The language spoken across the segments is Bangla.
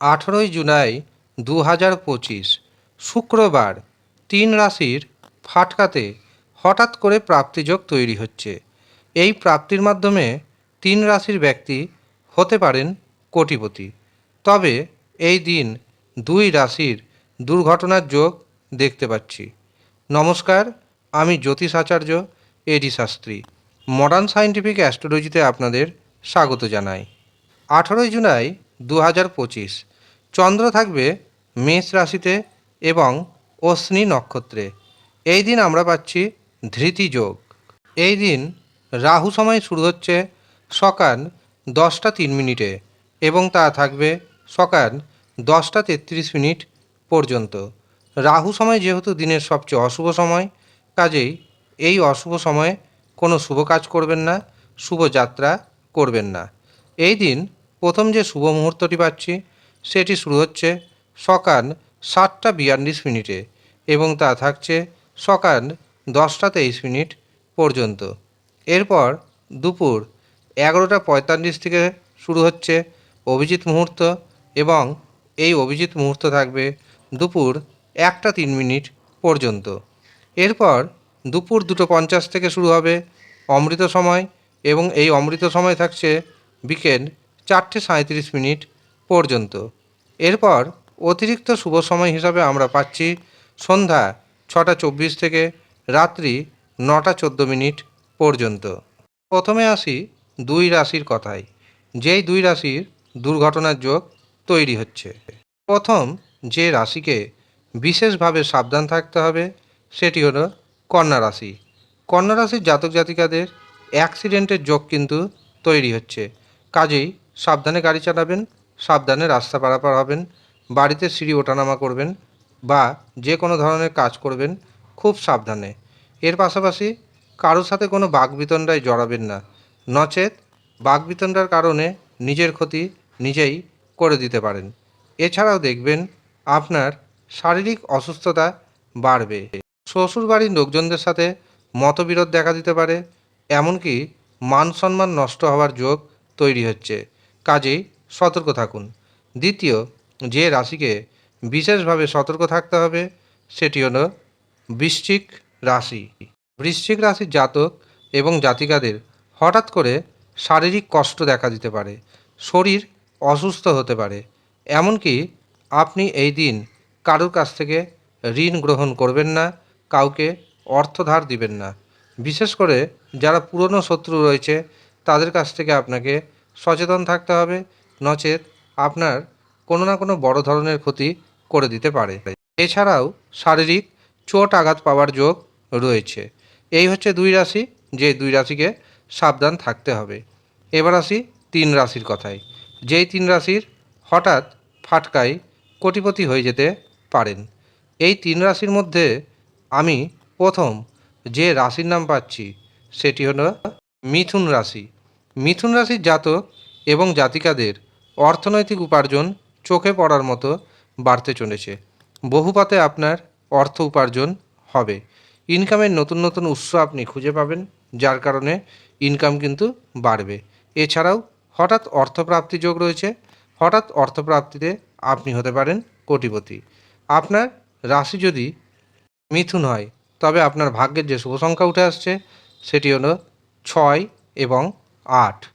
আঠেরোই জুলাই দু হাজার পঁচিশ, শুক্রবার তিন রাশির ফাটকাতে হঠাৎ করে প্রাপ্তিযোগ তৈরি হচ্ছে। এই প্রাপ্তির মাধ্যমে তিন রাশির ব্যক্তি হতে পারেন কোটিপতি। তবে এই দিন দুই রাশির দুর্ঘটনার যোগ দেখতে পাচ্ছি। নমস্কার, আমি জ্যোতিষ আচার্য এডি শাস্ত্রী। মডার্ন সায়েন্টিফিক অ্যাস্ট্রোলজিতে আপনাদের স্বাগত জানাই। আঠেরোই জুলাই দু হাজার পঁচিশ চন্দ্র থাকবে মেষ রাশিতে এবং অশ্বিনী নক্ষত্রে। এই দিন আমরা পাচ্ছি ধৃতি যোগ। এই দিন রাহু সময় শুরু হচ্ছে সকাল দশটা তিন মিনিটে এবং তা থাকবে সকাল দশটা তেত্রিশ মিনিট পর্যন্ত। রাহু সময় যেহেতু দিনের সবচেয়ে অশুভ সময়, কাজেই এই অশুভ সময়ে কোনো শুভ কাজ করবেন না, শুভ যাত্রা করবেন না। এই দিন প্রথম যে শুভ মুহূর্তটি পাচ্ছি সেটি শুরু হচ্ছে সকাল সাতটা বিয়াল্লিশ মিনিটে এবং তা থাকছে সকাল দশটা তেইশ মিনিট পর্যন্ত। এরপর দুপুর এগারোটা পঁয়তাল্লিশ থেকে শুরু হচ্ছে অভিজিৎ মুহূর্ত এবং এই অভিজিৎ মুহূর্ত থাকবে দুপুর একটা তিন মিনিট পর্যন্ত। এরপর দুপুর দুটো পঞ্চাশ থেকে শুরু হবে অমৃত সময় এবং এই অমৃত সময় থাকছে বিকেল চারটে সাঁত্রিশ মিনিট পর্যন্ত। এরপর অতিরিক্ত শুভ সময় হিসাবে আমরা পাচ্ছি সন্ধ্যা ছটা চব্বিশ থেকে রাত্রি নটা চোদ্দ মিনিট পর্যন্ত। প্রথমে আসি দুই রাশির কথায়, যেই দুই রাশির দুর্ঘটনার যোগ তৈরি হচ্ছে। প্রথম যে রাশিকে বিশেষভাবে সাবধান থাকতে হবে সেটি হলো কন্যা রাশি। কন্যা রাশির জাতক জাতিকাদের অ্যাক্সিডেন্টের যোগ কিন্তু তৈরি হচ্ছে। কাজেই সাবধানে গাড়ি চালাবেন সাবধানে রাস্তা পারাপার হবেন, বাড়িতে সিঁড়ি ওঠানামা করবেন বা যে কোনো ধরনের কাজ করবেন খুব সাবধানে। এর পাশাপাশি কারোর সাথে কোনো বাগবিতণ্ডায় জড়াবেন না। নচেত বাগবিতণ্ডার কারণে নিজের ক্ষতি নিজেই করে দিতে পারেন। এছাড়াও দেখবেন আপনার শারীরিক অসুস্থতা বাড়বে। শ্বশুরবাড়ির লোকজনদের সাথে মতবিরোধ দেখা দিতে পারে, এমনকি মান সম্মান নষ্ট হওয়ার যোগ তৈরি হচ্ছে। কাজেই সতর্ক থাকুন। দ্বিতীয়, যে রাশিকে বিশেষভাবে সতর্ক থাকতে হবে, সেটি হলো বৃশ্চিক রাশি। বৃশ্চিক রাশির জাতক এবং জাতিকাদের হঠাৎ করে শারীরিক কষ্ট দেখা দিতে পারে, শরীর অসুস্থ হতে পারে, এমনকি আপনি এই দিন কারোর কাছ থেকে ঋণ গ্রহণ করবেন না, কাউকে অর্থ ধার দিবেন না। বিশেষ করে যারা পুরনো শত্রু রয়েছে, তাদের কাছ থেকে আপনাকে সচেতন থাকতে হবে নচেত আপনার কোনো না কোনো বড় ধরনের ক্ষতি করে দিতে পারে। এছাড়াও শারীরিক চোট আঘাত পাওয়ার যোগ রয়েছে। এই হচ্ছে দুই রাশি, যে দুই রাশিকে সাবধান থাকতে হবে। এবার আসি তিন রাশির কথায়। যেই তিন রাশির হঠাৎ ফাটকায় কোটিপতি হয়ে যেতে পারেন। এই তিন রাশির মধ্যে আমি প্রথম যে রাশির নাম পাচ্ছি, সেটি হলো মিথুন রাশি। মিথুন রাশির জাতক এবং জাতিকাদের অর্থনৈতিক উপার্জন চোখে পড়ার মতো বাড়তে চলেছে। বহুপাতে আপনার অর্থ উপার্জন হবে। ইনকামের নতুন নতুন উৎস আপনি খুঁজে পাবেন, যার কারণে ইনকাম কিন্তু বাড়বে। এছাড়াও হঠাৎ অর্থপ্রাপ্তি যোগ রয়েছে। হঠাৎ অর্থপ্রাপ্তিতে আপনি হতে পারেন কোটিপতি। আপনার রাশি যদি মিথুন হয়, তবে আপনার ভাগ্যের যে শুভ সংখ্যা উঠে আসছে, সেটি হলো ছয় এবং আট।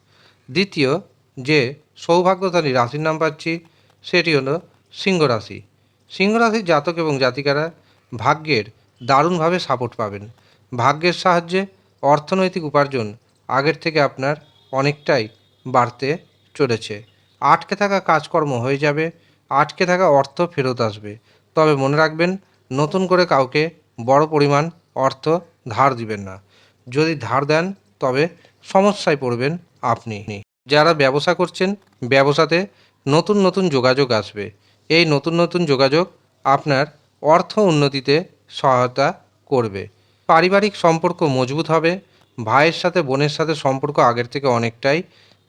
দ্বিতীয় যে সৌভাগ্যশালী রাশির নাম পাচ্ছি, সেটি হলো সিংহ রাশি। সিংহ রাশির জাতক এবং জাতিকারা ভাগ্যের দারুণভাবে সাপোর্ট পাবেন। ভাগ্যের সাহায্যে অর্থনৈতিক উপার্জন আগের থেকে আপনার অনেকটাই বাড়তে চলেছে। আটকে থাকা কাজকর্ম হয়ে যাবে, আটকে থাকা অর্থ ফেরত আসবে। তবে মনে রাখবেন, নতুন করে কাউকে বড় পরিমাণ অর্থ ধার দিবেন না। যদি ধার দেন, তবে সমস্যায় পড়বেন আপনি। যারা ব্যবসা করছেন, ব্যবসাতে নতুন নতুন যোগাযোগ আসবে। এই নতুন নতুন যোগাযোগ আপনার অর্থ উন্নতিতে সহায়তা করবে। পারিবারিক সম্পর্ক মজবুত হবে, ভাইয়ের সাথে, বোনের সাথে সম্পর্ক আগের থেকে অনেকটাই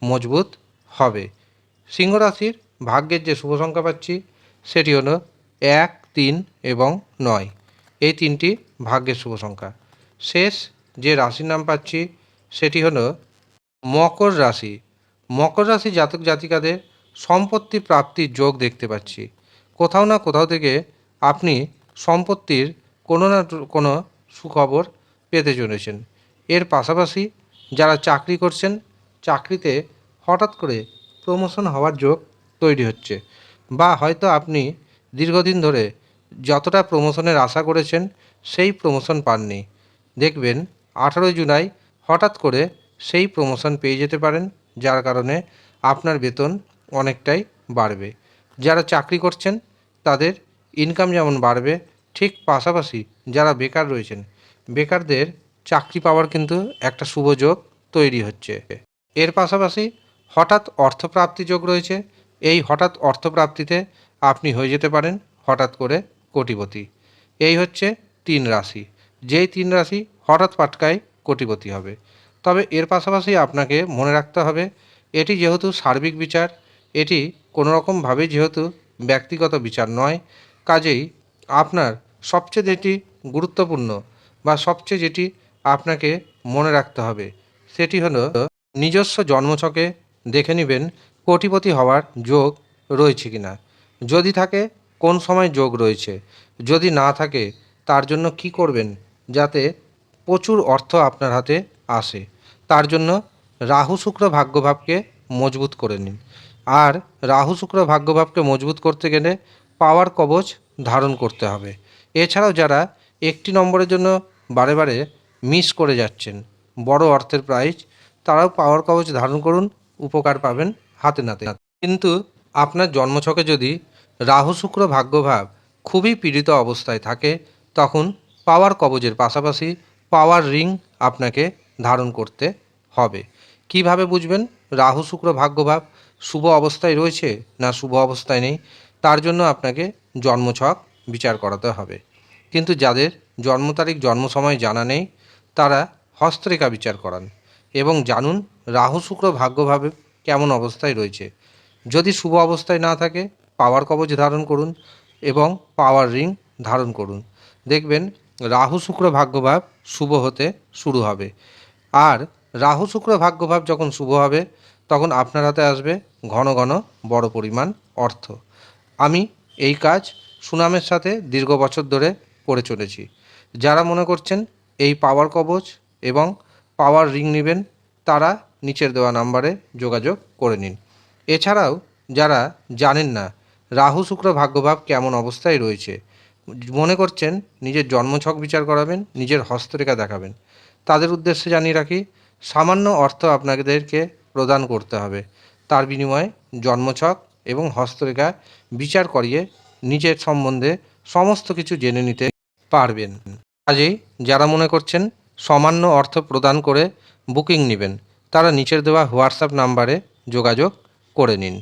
মজবুত হবে। সিংহ রাশির ভাগ্যের যে শুভ সংখ্যা পাচ্ছি, সেটি হলো এক, তিন এবং নয়। এই তিনটি ভাগ্যের শুভ সংখ্যা। শেষ যে রাশির নাম পাচ্ছি, সেটি হলো মকর রাশি। মকর রাশি জাতক জাতিকাদের সম্পত্তি প্রাপ্তির যোগ দেখতে পাচ্ছি। কোথাও না কোথাও থেকে আপনি সম্পত্তির কোনো না কোনো সুখবর পেতে চলেছেন। এর পাশাপাশি যারা চাকরি করছেন, চাকরিতে হঠাৎ করে প্রমোশন হওয়ার যোগ তৈরি হচ্ছে বা হয়তো আপনি দীর্ঘদিন ধরে যতটা প্রমোশনের আশা করেছেন, সেই প্রমোশন পাননি। দেখবেন আঠারোই জুলাই হঠাৎ করে সেই প্রমোশন পেয়ে যেতে পারেন। যার কারণে আপনার বেতন অনেকটাই বাড়বে। যারা চাকরি করছেন, তাদের ইনকাম যেমন বাড়বে, ঠিক পাশাপাশি যারা বেকার রয়েছেন, বেকারদের চাকরি পাওয়ার কিন্তু একটা শুভ যোগ তৈরি হচ্ছে। এর পাশাপাশি হঠাৎ অর্থপ্রাপ্তি যোগ রয়েছে। এই হঠাৎ অর্থপ্রাপ্তিতে আপনি হয়ে যেতে পারেন হঠাৎ করে কোটিপতি। এই হচ্ছে তিন রাশি। যেই তিন রাশি হঠাৎ পাটকায় কোটিপতি হবে। তবে এর পাশাপাশি আপনাকে মনে রাখতে হবে, এটি যেহেতু সার্বিক বিচার, এটি কোনো রকমভাবে যেহেতু ব্যক্তিগত বিচার নয়, কাজেই আপনার সবচেয়ে যেটি গুরুত্বপূর্ণ বা সবচেয়ে যেটি আপনাকে মনে রাখতে হবে, সেটি হলো নিজস্ব জন্মছকে দেখে নেবেন কোটিপতি হওয়ার যোগ রয়েছে কি না যদি থাকে কোন সময় যোগ রয়েছে, যদি না থাকে তার জন্য কি করবেন যাতে প্রচুর অর্থ আপনার হাতে আসে। তার জন্য রাহু শুক্র ভাগ্যভাবকে মজবুত করে নিন। আর রাহু শুক্র ভাগ্যভাবকে মজবুত করতে গেলে পাওয়ার কবচ ধারণ করতে হবে। এছাড়াও যারা একটি নম্বরের জন্য বারে বারে মিস করে যাচ্ছেন, বড় অর্থের প্রাইজ তারাও পাওয়ার কবচ ধারণ করুন, উপকার পাবেন হাতে নাতে। কিন্তু আপনার জন্মছকে যদি রাহু শুক্র ভাগ্যভাব খুবই পীড়িত অবস্থায় থাকে, তখন পাওয়ার কবজের পাশাপাশি পাওয়ার রিং আপনাকে ধারণ করতে হবে। কীভাবে বুঝবেন? রাহু, শুক্র, ভাগ্যভাব শুভ অবস্থায় রয়েছে না শুভ অবস্থায় নেই? তার জন্য আপনাকে জন্মছক বিচার করাতে হবে। কিন্তু যাদের জন্ম তারিখ, জন্ম সময় জানা নেই, তারা হস্তরেখা বিচার করান এবং জানুন রাহু, শুক্র, ভাগ্যভাবে কেমন অবস্থায় রয়েছে। যদি শুভ অবস্থায় না থাকে, পাওয়ার কবচ ধারণ করুন এবং পাওয়ার রিং ধারণ করুন। দেখবেন রাহু, শুক্র, ভাগ্যভাব শুভ হতে শুরু হবে। আর রাহু শুক্র ভাগ্যভাব যখন শুভ হবে, তখন আপনার হাতে আসবে ঘন ঘন বড় পরিমাণ অর্থ। আমি এই কাজ সুনামের সাথে দীর্ঘ বছর ধরে করে চলেছি। যারা মনে করছেন এই পাওয়ার কবচ এবং পাওয়ার রিং নেবেন, তারা নিচের দেওয়া নাম্বারে যোগাযোগ করে নিন। এছাড়াও যারা জানেন না রাহু শুক্র ভাগ্যভাব কেমন অবস্থায় রয়েছে মনে করছেন নিজের জন্মছক বিচার করাবেন, নিজের হস্তরেখা দেখাবেন। তাদের উদ্দেশ্যে জানিয়ে রাখি, সামান্য অর্থ আপনাদেরকে প্রদান করতে হবে। তার বিনিময়ে জন্মছক এবং হস্তরেখা বিচার করিয়ে নিজের সম্বন্ধে সমস্ত কিছু জেনে নিতে পারবেন। কাজেই যারা মনে করছেন সামান্য অর্থ প্রদান করে বুকিং নেবেন, তারা নিচের দেওয়া হোয়াটসঅ্যাপ নাম্বারে যোগাযোগ করে নিন।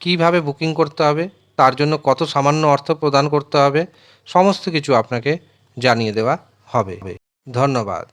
কীভাবে বুকিং করতে হবে, তার জন্য কত সামান্য অর্থ প্রদান করতে হবে সমস্ত কিছু আপনাকে জানিয়ে দেওয়া হবে। ধন্যবাদ।